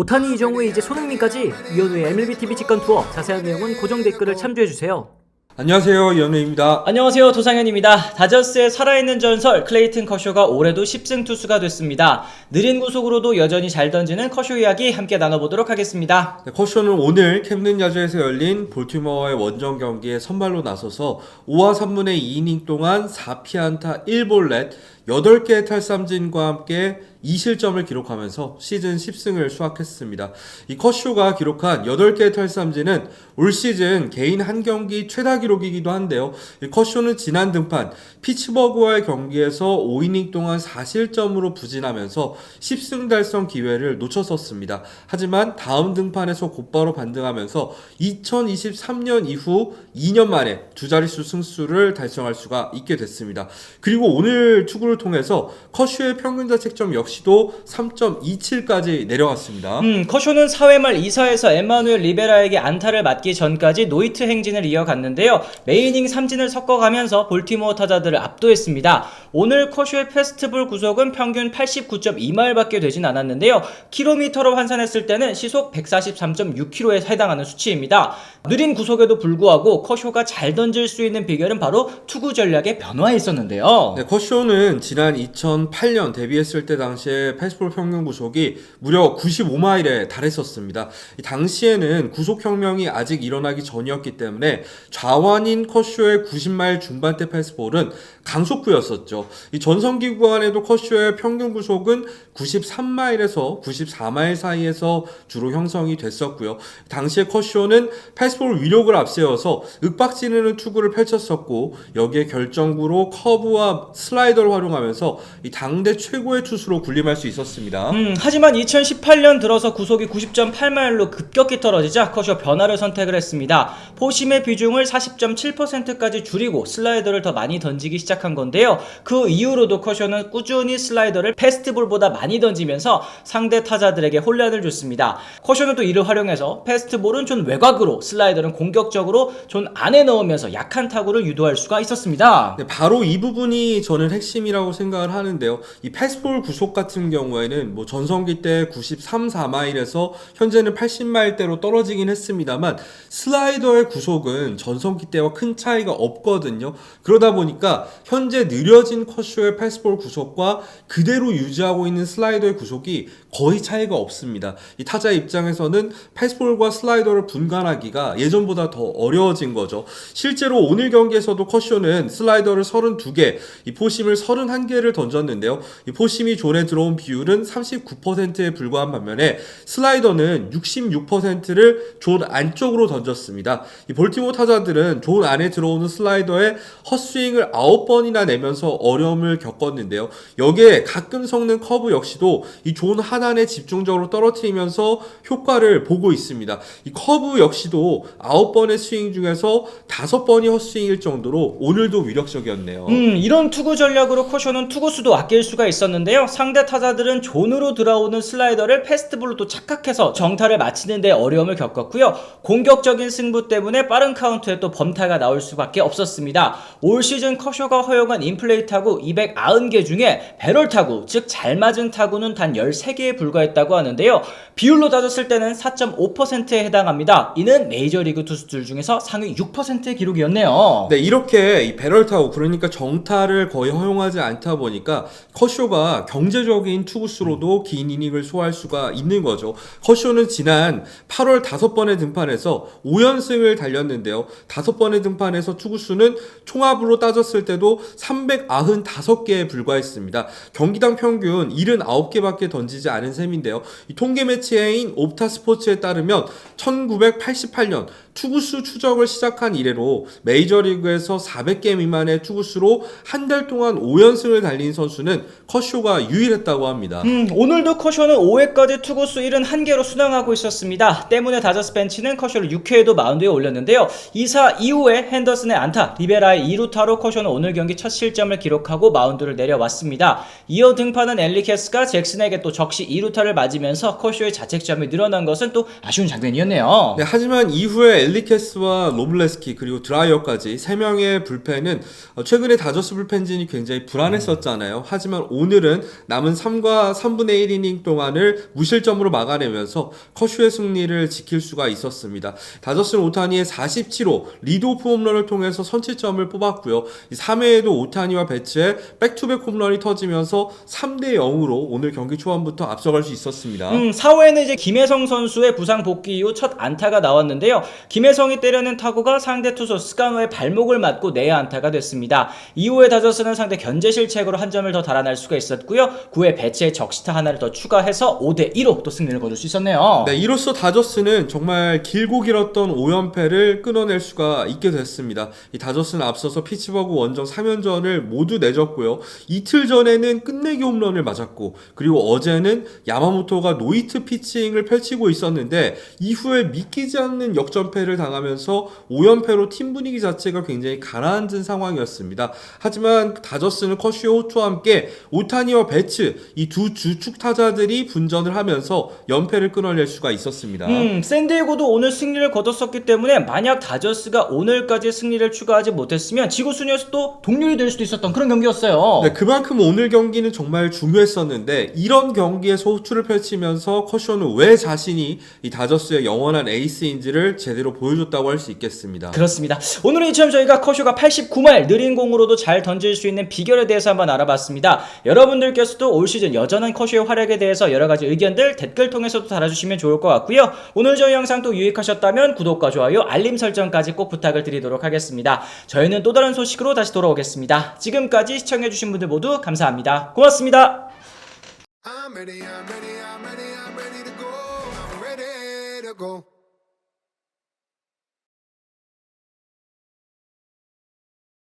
오타니 이정우의 이제 손흥민까지 이현우의 MLB TV 직관 투어 자세한 내용은 고정 댓글을 참조해 주세요. 안녕하세요 연우입니다. 안녕하세요 도상현입니다. 다저스의 살아있는 전설 클레이튼 커쇼가 올해도 10승 투수가 됐습니다. 느린 구속으로도 여전히 잘 던지는 커쇼 이야기 함께 나눠보도록 하겠습니다. 네, 커쇼는 오늘 캠든 야주에서 열린 볼티모어의 원정 경기에 선발로 나서서 5와 3분의 2이닝 동안 4피안타 1볼넷 8개의 탈삼진과 함께 2실점을 기록하면서 시즌 10승을 수확했습니다. 이 커쇼가 기록한 8개의 탈삼진은 올 시즌 개인 한 경기 최다 기록이기도 한데요. 이 커쇼는 지난 등판 피츠버그와의 경기에서 5이닝 동안 4실점으로 부진하면서 10승 달성 기회를 놓쳤었습니다. 하지만 다음 등판에서 곧바로 반등하면서 2023년 이후 2년 만에 두 자릿수 승수를 달성할 수가 있게 됐습니다. 그리고 오늘 투구를 통해서 커쇼의 평균 자책점 역시도 3.27까지 내려갔습니다. 음, 커쇼는 4회 말 2사에서 에마누엘 리베라에게 안타를 맞기 전까지 노이트 행진을 이어갔는데요. 메이닝 삼진을 섞어가면서 볼티모어 타자들을 압도했습니다. 오늘 커쇼의 페스트볼 구속은 평균 89.2마일밖에 되진 않았는데요. 킬로미터로 환산했을 때는 시속 143.6km에 해당하는 수치입니다. 느린 구속에도 불구하고 커쇼가 잘 던질 수 있는 비결은 바로 투구 전략의 변화에 있었는데요. 네, 커쇼는 지난 2008년 데뷔했을 때 당시에 패스볼 평균 구속이 무려 95마일에 달했었습니다. 이 당시에는 구속혁명이 아직 일어나기 전이었기 때문에 좌완인 커쇼의 90마일 중반대 패스볼은 강속구였었죠. 이 전성기 구간에도 커쇼의 평균 구속은 93마일에서 94마일 사이에서 주로 형성이 됐었고요. 당시에 커쇼는 패스볼 위력을 앞세워서 윽박지르는 투구를 펼쳤었고 여기에 결정구로 커브와 슬라이더를 활용 하면서 이 당대 최고의 투수로 군림할 수 있었습니다. 음, 하지만 2018년 들어서 구속이 90.8마일로 급격히 떨어지자 커쇼 변화를 선택을 했습니다. 포심의 비중을 40.7%까지 줄이고 슬라이더를 더 많이 던지기 시작한 건데요. 그 이후로도 커쇼는 꾸준히 슬라이더를 패스트볼보다 많이 던지면서 상대 타자들에게 혼란을 줬습니다. 커쇼는 또 이를 활용해서 패스트볼은 좀 외곽으로 슬라이더는 공격적으로 좀 안에 넣으면서 약한 타구를 유도할 수가 있었습니다. 네, 바로 이 부분이 저는 핵심이라고 생각을 하는데요. 이 패스볼 구속 같은 경우에는 뭐 전성기 때 93, 4마일에서 현재는 80마일대로 떨어지긴 했습니다만 슬라이더의 구속은 전성기 때와 큰 차이가 없거든요. 그러다 보니까 현재 느려진 컷쇼의 패스볼 구속과 그대로 유지하고 있는 슬라이더의 구속이 거의 차이가 없습니다. 이 타자 입장에서는 패스볼과 슬라이더를 분간하기가 예전보다 더 어려워진 거죠. 실제로 오늘 경기에서도 컷쇼는 슬라이더를 32개, 이 포심을 31 개를 던졌는데요. 이 포심이 존에 들어온 비율은 39%에 불과한 반면에 슬라이더는 66%를 존 안쪽으로 던졌습니다. 이 볼티모 타자들은 존 안에 들어오는 슬라이더에 헛스윙을 9번이나 내면서 어려움을 겪었는데요. 여기에 가끔 섞는 커브 역시도 이 존 하단에 집중적으로 떨어뜨리면서 효과를 보고 있습니다. 이 커브 역시도 9번의 스윙 중에서 5번이 헛스윙일 정도로 오늘도 위력적이었네요. 음, 이런 투구 전략으로 커쇼는 투구수도 아낄 수가 있었는데요. 상대 타자들은 존으로 들어오는 슬라이더를 패스트볼로 또 착각해서 정타를 맞히는데 어려움을 겪었고요. 공격적인 승부 때문에 빠른 카운트에 또 범타가 나올 수밖에 없었습니다. 올 시즌 커쇼가 허용한 인플레이 타구 290개 중에 배럴 타구, 즉 잘 맞은 타구는 단 13개에 불과했다고 하는데요. 비율로 따졌을 때는 4.5%에 해당합니다. 이는 메이저리그 투수들 중에서 상위 6%의 기록이었네요. 네, 이렇게 이 배럴 타고 그러니까 정타를 거의 허용하지 않다 보니까 커쇼가 경제적인 투구수로도 긴 이닝을 소화할 수가 있는 거죠. 커쇼는 지난 8월 5번의 등판에서 5연승을 달렸는데요. 5번의 등판에서 투구수는 총합으로 따졌을 때도 395개에 불과했습니다. 경기당 평균 79개밖에 던지지 않은 셈인데요. 이 통계 매체인 옵타 스포츠에 따르면 1988년 투구수 추적을 시작한 이래로 메이저리그에서 400개 미만의 투구수로 한 달 동안 5연승 을 달린 선수는 커쇼가 유일했다고 합니다. 음, 오늘도 커쇼는 5회까지 투구수 71개로 순항하고 있었습니다. 때문에 다저스 벤치는 커쇼를 6회에도 마운드에 올렸는데요. 2사 이후에 핸더슨의 안타, 리베라의 2루타로 커쇼는 오늘 경기 첫 실점을 기록하고 마운드를 내려왔습니다. 이어 등판한 엘리케스가 잭슨에게 또 적시 2루타를 맞으면서 커쇼의 자책점이 늘어난 것은 또 아쉬운 장면이었네요. 네, 하지만 이후에 엘리케스와 로블레스키 그리고 드라이어까지 3명의 불펜은 어, 최근에 다저스 불펜진이 굉장히 불안 했었잖아요. 하지만 오늘은 남은 3과 3분의 1이닝 동안을 무실점으로 막아내면서 커쇼의 승리를 지킬 수가 있었습니다. 다저스는 오타니의 47호 리드오프 홈런을 통해서 선취점을 뽑았고요. 3회에도 오타니와 배츠의 백투백 홈런이 터지면서 3대 0으로 오늘 경기 초반부터 앞서갈 수 있었습니다. 음, 4회에는 이제 김혜성 선수의 부상 복귀 이후 첫 안타가 나왔는데요. 김혜성이 때려낸 타구가 상대 투수 스카노의 발목을 맞고 내야 안타가 됐습니다. 이후에 다저스는 상대 견제 실책으로 한 점을 더 달아날 수가 있었고요. 9회 배치의 적시타 하나를 더 추가해서 5대 1로 또 승리를 거둘 수 있었네요. 네, 이로써 다저스는 정말 길고 길었던 5연패를 끊어낼 수가 있게 됐습니다. 이 다저스는 앞서서 피츠버그 원정 3연전을 모두 내줬고요. 이틀 전에는 끝내기 홈런을 맞았고, 그리고 어제는 야마모토가 노이트 피칭을 펼치고 있었는데, 이후에 믿기지 않는 역전패를 당하면서 5연패로 팀 분위기 자체가 굉장히 가라앉은 상황이었습니다. 하지만 다저스는 커쇼 호투와 함께 오타니와 배츠 이 두 주축 타자들이 분전을 하면서 연패를 끊어낼 수가 있었습니다. 음, 샌디에고도 오늘 승리를 거뒀었기 때문에 만약 다저스가 오늘까지 승리를 추가하지 못했으면 지구 순위에서 또 동률이 될 수도 있었던 그런 경기였어요. 네, 그만큼 오늘 경기는 정말 중요했었는데 이런 경기에서 호투를 펼치면서 커쇼는 왜 자신이 이 다저스의 영원한 에이스인지를 제대로 보여줬다고 할 수 있겠습니다. 그렇습니다. 오늘은 이처럼 저희가 커쇼가 89말 느린 공으로도 잘 던질 수 있는 비결에 대해서 한번 알아봤습니다. 여러분들께서도 올 시즌 여전한 커쇼의 활약에 대해서 여러 가지 의견들 댓글 통해서도 달아주시면 좋을 것 같고요. 오늘 저희 영상 또 유익하셨다면 구독과 좋아요, 알림 설정까지 꼭 부탁을 드리도록 하겠습니다. 저희는 또 다른 소식으로 다시 돌아오겠습니다. 지금까지 시청해주신 분들 모두 감사합니다. 고맙습니다. I'm ready, I'm ready, I'm ready, I'm ready to go. I'm ready to go.